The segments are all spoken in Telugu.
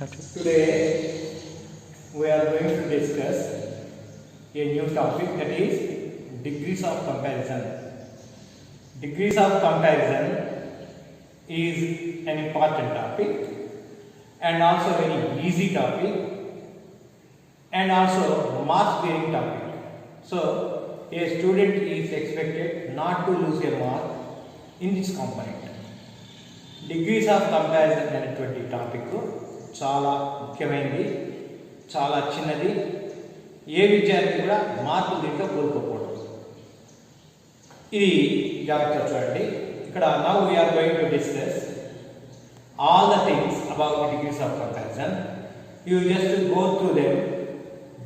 Today we are going to discuss a new topic that is degrees of comparison. Degrees of comparison is an important topic and also very easy topic and also mark bearing topic. So a student is expected not to lose a mark in this component. Degrees of comparison ಅನ್ನುವಂಥ ಟಾಪಿಕ್ಕು చాలా ముఖ్యమైనది చాలా చిన్నది. ఏ విద్యార్థి కూడా మార్పు దీంట్లో కోల్పోకూడదు. ఇది జాగ్రత్త చూడండి. ఇక్కడ now we are going to discuss all the things about degrees of comparison you just go through them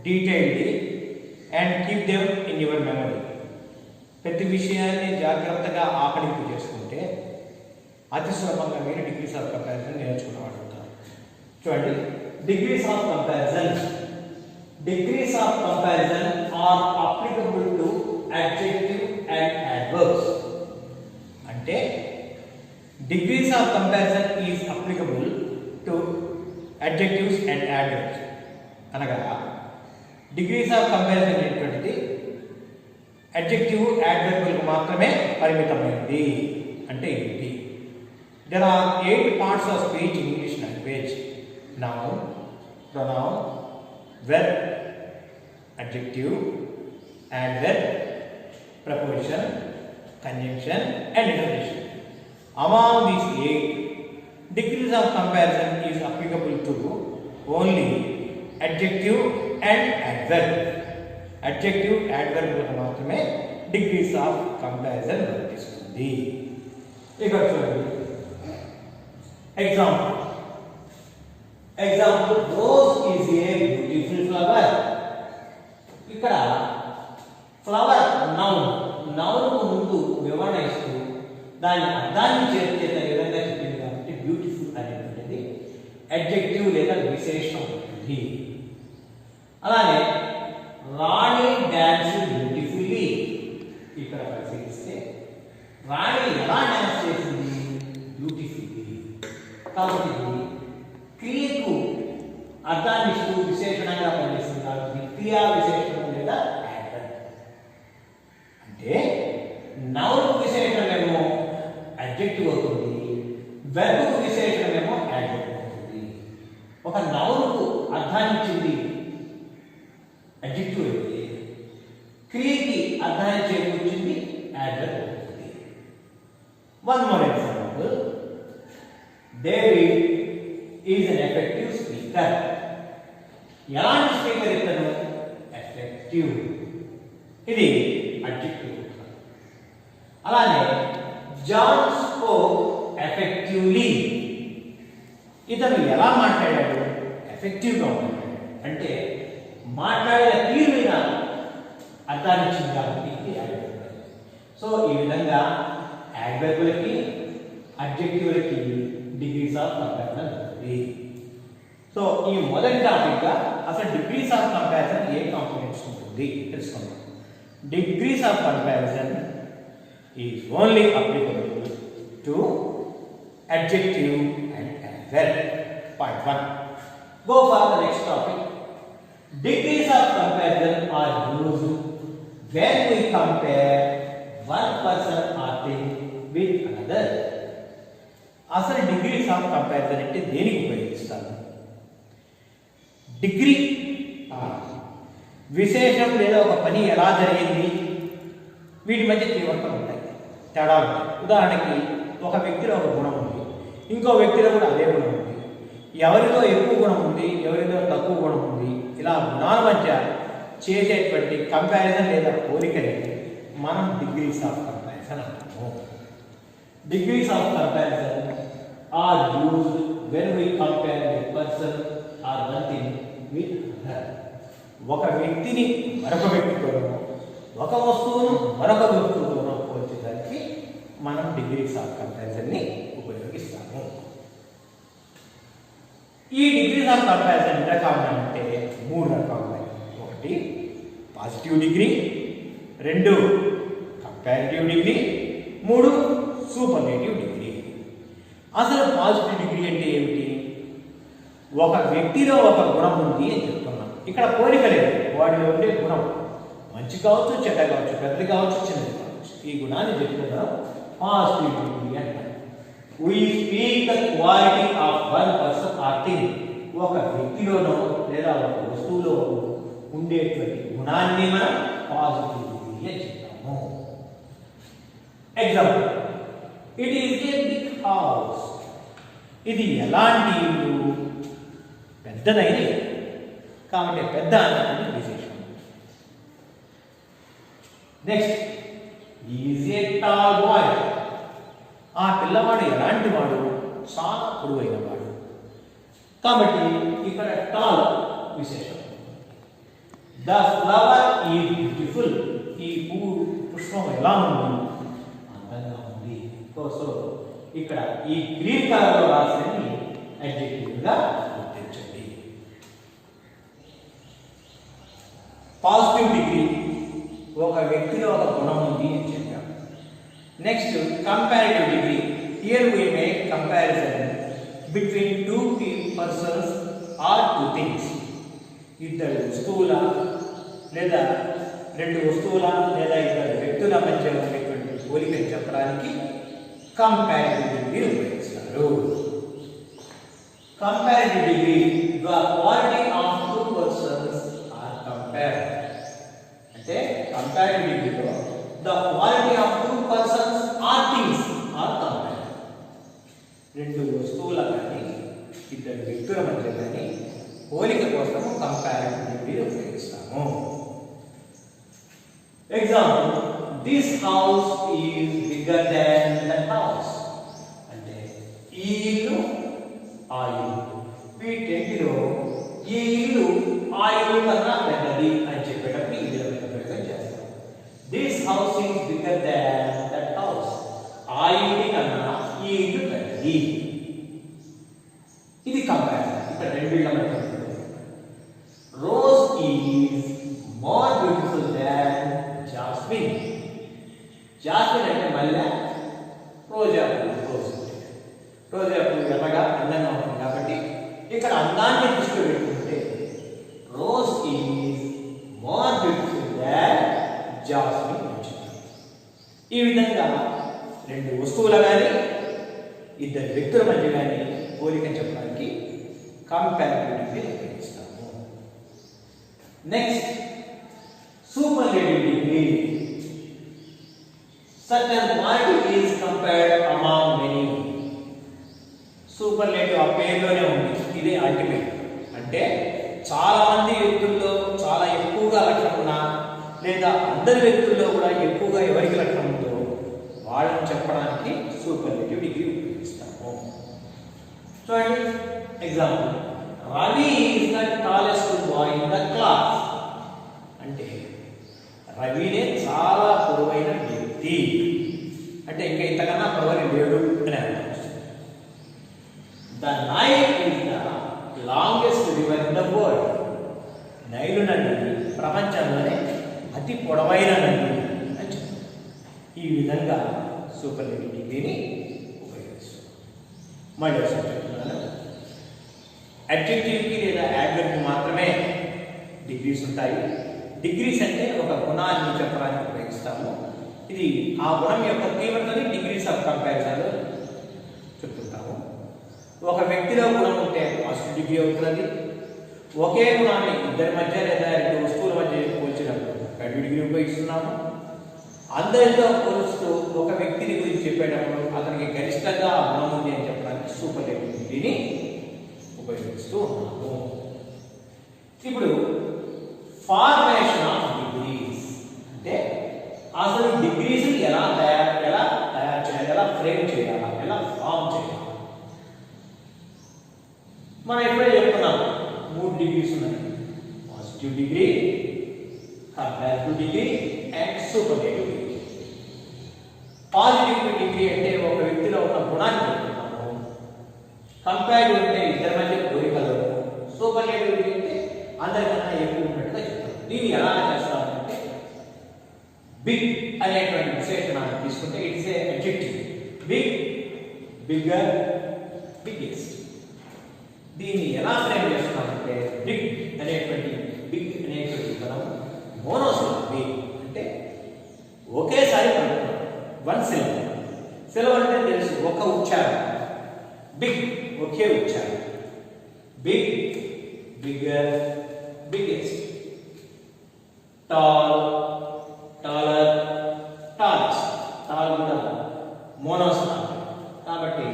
detailedly and keep them in your memory ప్రతి విషయాన్ని జాగ్రత్తగా ఆకలింపు చేసుకుంటే అతి సులభంగా మీరు డిగ్రీస్ ఆఫ్ కంపారిజన్ నేర్చుకున్నవాడు చూడండి. Degrees of comparison degrees of comparison are applicable to adjective and adverbs అంటే degrees of comparison is applicable to adjectives and adverbs అనగా డిగ్రీస్ ఆఫ్ కంపారిజన్ అనేటువంటిది అడ్జెక్టివ్ యాడ్వర్బులకు మాత్రమే పరిమితమైంది అంటే ఏంటి? There are eight parts of speech English language noun, pronoun, verb, adjective, adverb, preposition, conjunction, and interjection. Among these eight, degrees of comparison is applicable to only adjective and adverb. Adjective, adverb మాత్రమే డిగ్రీస్ ఆఫ్ కంపారిజన్ వర్తిస్తుంది ఇక్కడ చూడండి example Example rose is a beautiful flower ఇక్కడ ఫ్లవర్ నౌన్ నౌన్కు ముందు వివరణ ఇస్తూ దాని అర్థాన్ని చేర్చేత విధంగా చెప్పింది కాబట్టి బ్యూటిఫుల్ అనేటువంటిది. అడ్జెక్టివ్ లేదా విశేషం. ఉంటుంది అలానే రాణి డ్యాన్స్ బ్యూటిఫుల్లీ ఇక్కడ పరిశీలిస్తే రాణి ఎలా డ్యాన్స్ చేసి బ్యూటిఫుల్లీ కాబట్టి ఇది క్రియకు అర్థాన్ని ఇస్తూ విశేషణంగా పనిచేస్తుంది కాబట్టి క్రియా విశేషణం లేదా యాక్టర్ అంటే నౌన్ విశేషణమేమో అడ్జెక్టివ్ అవుతుంది వెర్బ్ విశేషణమేమో యాడ్జెక్టివ్ అవుతుంది ఒక నౌన్కు అర్థాన్ని ఇచ్చింది అడ్జెక్టివ్ అయితే క్రియకి అర్థాన్ని చేకూర్చింది యాడ్జెక్టివ్ అవుతుంది one more example David is an effective speaker ఎలాంటి స్పీకర్ ఇతను ఎఫెక్టివ్ ఇది అడ్జెక్టివ్ అలానే జాన్ స్పోక్ ఎఫెక్టివ్లీ ఇతను ఎలా మాట్లాడాడు? ఎఫెక్టివ్గా మాట్లాడాడు అంటే మాట్లాడిన తీరు మీద అర్థాన్ని ఇచ్చింది సో ఈ విధంగా యాడ్వర్బులకి అబ్జెక్టివ్లకి డిగ్రీస్ ఆఫ్ కంపారిజన్ ఉంటుంది సో ఈ మొదటి టాపిక్గా అసలు డిగ్రీస్ ఆఫ్ కంపారిజన్ ఏ కాంపోనెంట్స్ ఉంటుంది? తెలుసుకుందాం. Degrees of comparison is only applicable to adjective and adverb Part 1. Go for the next topic. Degrees of comparison are used when we compare one person or thing with another. అసలు డిగ్రీస్ ఆఫ్ కంపారిజన్ అంటే దేనికి ఉపయోగిస్తాను డిగ్రీ విశేషం లేదా ఒక పని ఎలా జరిగింది? వీటి మధ్య తీవ్రత ఉంటాయి తేడా ఉంటాయి. ఉదాహరణకి ఒక వ్యక్తిలో ఒక గుణం ఇంకో వ్యక్తిలో కూడా అదే గుణం ఉంది. ఎవరిలో ఎక్కువ గుణం ఉంది ఎవరిలో తక్కువ గుణం ఉంది ఇలా గుణాల మధ్య చేసేటువంటి కంపారిజన్ లేదా పోలికని మనం డిగ్రీస్ ఆఫ్ కంపారిజన్ అంటాము. Degrees of comparison are use when we compare the person or one thing with other ఒక వ్యక్తిని మరొక వ్యక్తితోనో ఒక వస్తువును మరొక వస్తువుతోనో పోల్చేదానికి మనం డిగ్రీస్ ఆఫ్ కంపారిజన్ని ఈ డిగ్రీస్ ఆఫ్ కంపారిజన్ ఎన్ని రకాలు అంటే మూడు రకాలు ఉన్నాయి ఒకటి పాజిటివ్ డిగ్రీ రెండు కంపారిటివ్ డిగ్రీ మూడు సూపర్లేటివ్ డిగ్రీ. అసలు పాజిటివ్ డిగ్రీ అంటే ఏమిటి? ఒక వ్యక్తిలో ఒక గుణం ఉంది అని చెప్తున్నాం. ఇక్కడ పోలిక లేదు. వాడిలో ఉండే గుణం మంచి కావచ్చు చెడ్డ కావచ్చు పెద్దది కావచ్చు చిన్నది కావచ్చు. ఈ గుణాన్ని చెప్తున్నాం డిగ్రీ అంటారు we speak the quality of one person or thing ఒక వ్యక్తిలోనో లేదా ఒక వస్తువులో ఉండేటువంటి గుణాన్ని మనం పాజిటివిటీ అని చెప్తాము. Example it is a big house ఇది ఎలాంటి ఇల్లు? పెద్దదైన కాబట్టి పెద్ద అనేది విశేషం. Next is a tall boy ఆ పిల్లవాడు ఎలాంటి వాడు చాలా పొడవైన వాడు. కాబట్టి ఇక్కడ టాల్ విశేషం. ద ఫ్లవర్ ఈ బ్యూటిఫుల్ ఈ పువ్వు పుష్పం ఎలా ఉంది? అందంగా ఉంది. సో ఇక్కడ ఈ గ్రీన్ కలర్లో లో అడ్జెక్టివ్గా గుర్తించండి. పాజిటివ్ డిగ్రీ ఒక వ్యక్తిలో ఒక గుణం ఉంది అని చెప్పాం. Next comparative degree here we make comparison between two persons or two things ఇద్దరు వస్తువుల లేదా రెండు వస్తువుల లేదా ఇద్దరు వ్యక్తుల మధ్య ఉండేటువంటి పోలికను చెప్పడానికి కంపారిటివ్ డిగ్రీ ఉపయోగిస్తారు. Comparative degree the quality of two persons are compare అంటే కంపారిటివ్ డిగ్రీలో the quality of two persons or things are compare రెండు వస్తువుల కానీ ఇద్దరు వ్యక్తుల మధ్య కానీ పోలిక కోసం కంపారిటివ్ డిగ్రీ ఉపయోగిస్తాము. Example this house is bigger than that house అంటే ఈ ఇల్లు ఆ ఇల్లు వీటెంటిలో ఈ ఇల్లు ఆ ఇల్లు కన్నా పెద్దది అని చెప్పేటప్పుడు ఈ విధమైన ప్రయోగం చేస్తాం. This house is bigger than that house ఆ ఇంటి కన్నా ఈ ఇల్లు పెద్దది. జాస్మిన్ అంటే మల్లె రోజా పువ్వు రోజ్ రోజా పువ్వు ఎర్రగా అందంగా ఉంటుంది కాబట్టి ఇక్కడ అందాన్ని దృష్టిలో పెట్టుకుంటే rose is more beautiful than jasmine అని చెప్తారు. ఈ విధంగా రెండు వస్తువుల కానీ ఇద్దరు వ్యక్తుల మధ్య కానీ పోలిక చెప్పడానికి కంపారిటివిటీ ఉపయోగిస్తాము next superlative degree Such certain quantity is compared among many. Superlative ఆ పేరులోనే ఉంది. ఇది అల్టిమేట్ అంటే చాలా మంది వ్యక్తుల్లో చాలా ఎక్కువగా లక్షణం ఉన్నా లేదా అందరి వ్యక్తుల్లో కూడా ఎక్కువ ఎవరికి లక్షణం ఉందో వాళ్ళని చెప్పడానికి సూపర్లేటివ్ డిగ్రీ ఉపయోగిస్తాము చూడండి example Ravi is the tallest boy in the class అంటే రవినే చాలా పొడవైన వ్యక్తి అంటే ఇంకా ఇంతకన్నా పొడవని లేడు అని అర్థం the Nile is the longest river in the world Nile నది ప్రపంచంలోనే అతి పొడవైన నది అని చెప్తారు ఈ విధంగా సూపర్ డిగ్రీని ఉపయోగిస్తారు మళ్ళీ ఒకసారి చెప్తున్నాను అడ్జెక్టివ్కి లేదా యాడ్వర్బ్కి మాత్రమే డిగ్రీస్ ఉంటాయి. డిగ్రీస్ అంటే ఒక గుణాన్ని చెప్పడానికి ఉపయోగిస్తాము. ఇది ఆ గుణం యొక్క తీవ్రతని డిగ్రీస్ ఆఫ్ కంపారిజన్ చెప్తుంటాము. ఒక వ్యక్తిలో గుణం ఉంటే ఫస్ట్ డిగ్రీ అవుతుంది ఒకే గుణాన్ని ఇద్దరి మధ్య లేదా రెండు వస్తువుల మధ్య పోల్చినప్పుడు నెగిటివ్ డిగ్రీ ఉపయోగిస్తున్నాము. అందరితో పోలుస్తూ ఒక వ్యక్తిని గురించి చెప్పేటప్పుడు అతనికి గరిష్టంగా ఆ గుణం ఉంది అని చెప్పడానికి సూపర్ డిగ్రీని ఉపయోగిస్తూ ఉన్నాము. ఇప్పుడు ఫార్ ఆఫ్ డిగ్రీస్ అంటే అసలు డిగ్రీస్ ఎలా తయారు ఎలా తయారు చేయాలి ఎలా ఫ్రేమ్ చేయాలా ఎలా ఫామ్ చేయాలి మనం ఇప్పుడే చెప్తున్నాం మూడు డిగ్రీస్ ఉన్నాయి positive degree comparative degree and superlative degree positive degree అంటే ఒక వ్యక్తిలో ఉన్న గుణాన్ని చెప్తున్నాము కంపారిటివ్ అంటే ఇద్దరి మధ్య కోరికలు సూపర్లేటివ్ డిగ్రీ అంటే అందరికన్నా ఎక్కువ ఉన్నట్టుగా చెప్తాం దీన్ని ఎలా చేస్తామంటే బిగ్ అనేటువంటి విశేషణాన్ని తీసుకుంటే it's a adjective big bigger biggest దీన్ని ఎలా ఫ్రేమ్ చేస్తున్నామంటే బిగ్ అనేటువంటి బిగ్ అనేటువంటి మనం మోనోసిలబీ అంటే ఒకేసారి వన్ సిలబ్ సిలబ్ అంటే తెలుసు ఒక ఉచ్చారణ. బిగ్ ఒకే ఉచ్చారణ. Big bigger biggest tall taller tallest tall కూడా మోనోసిలబల్ కాబట్టి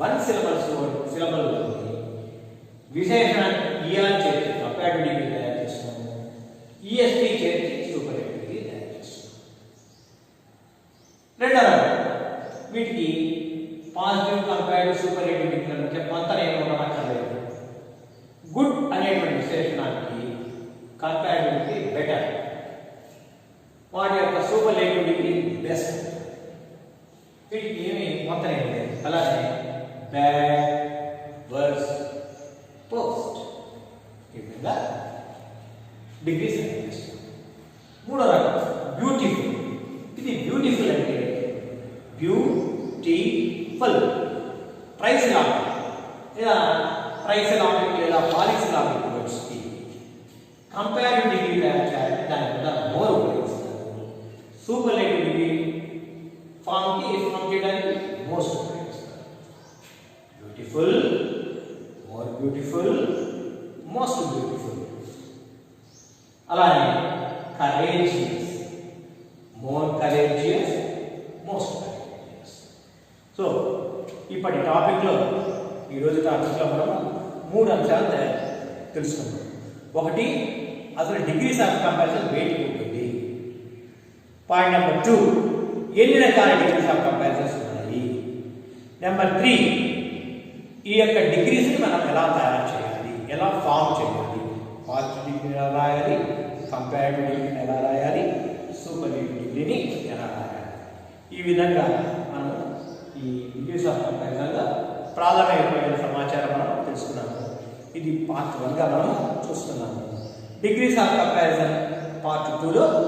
వన్ సిలబల్స్ సిలబల్ విశేషణాన్ని ఈఆర్ చేర్చి కంపేర్డ్ డిగ్రీ తయారు చేస్తున్నాము ఈఎస్పి చేర్చి సూపర్ డిగ్రీ తయారు చేస్తున్నాము రెండో రకం వీటికి పాజిటివ్ కంపేర్డ్ సూపర్ డిగ్రీ అంటే కొంత నేను ఉండనక్కర్లేదు గుడ్ అనేటువంటి విశేషణానికి కంపారిటివ్లీ బెటర్ వాటి యొక్క సూపర్లేటివిటీకి బెస్ట్ వీటికి ఏమి మొత్తం ఏమి లేదు అలానే బ్యాడ్ వర్స్ పోస్ట్ ఈ విధంగా డిగ్రీస్ చేస్తాం మూడో రకం బ్యూటిఫుల్ ఇది బ్యూటిఫుల్ అంటే బ్యూటిఫుల్ ప్రైస్ లాంటి లేదా ప్రైస్ లాంటి లేదా పాలిసీ లాంటి వర్డ్స్కి కంపారిటివ్ డిగ్రీ తయారు చేయాలి దాని మీద మోర్ ఉపయోగిస్తారు సూపర్లేటివ్ డిగ్రీ ఫామ్కి ఫామ్ చేయడానికి మోస్ట్ ఉపయోగిస్తారు beautiful, more beautiful most beautiful అలానే courageous, more courageous, most courageous. So ఇప్పటి టాపిక్లో ఈరోజు టాపిక్లో మనం మూడు అంశాలు తయారు తెలుసుకుందాం. ఒకటి అసలు డిగ్రీస్ ఆఫ్ కంపారిజన్ వెయిట్ ఉంటుంది. పాయింట్ నెంబర్ టూ ఎన్ని రకాల డిగ్రీస్ ఆఫ్ కంపారిజన్స్ ఉన్నాయి? నెంబర్ త్రీ ఈ యొక్క డిగ్రీస్ని మనం ఎలా తయారు చేయాలి? ఎలా ఫామ్ చేయాలి? పాజిటివ్ డిగ్రీని ఎలా రాయాలి? కంపారిటివ్ డిగ్రీని ఎలా రాయాలి? సూపర్ డిగ్రీని ఎలా రాయాలి? ఈ విధంగా మనం ఈ డిగ్రీస్ ఆఫ్ కంపారిజన్లో ప్రాథమికమైన సమాచారం మనం తెలుసుకున్నాము. ఇది పార్ట్ వన్గా మనం చూస్తున్నాము. డిగ్రీస్ ఆఫ్ కంపారిజన్ పార్ట్ టూలో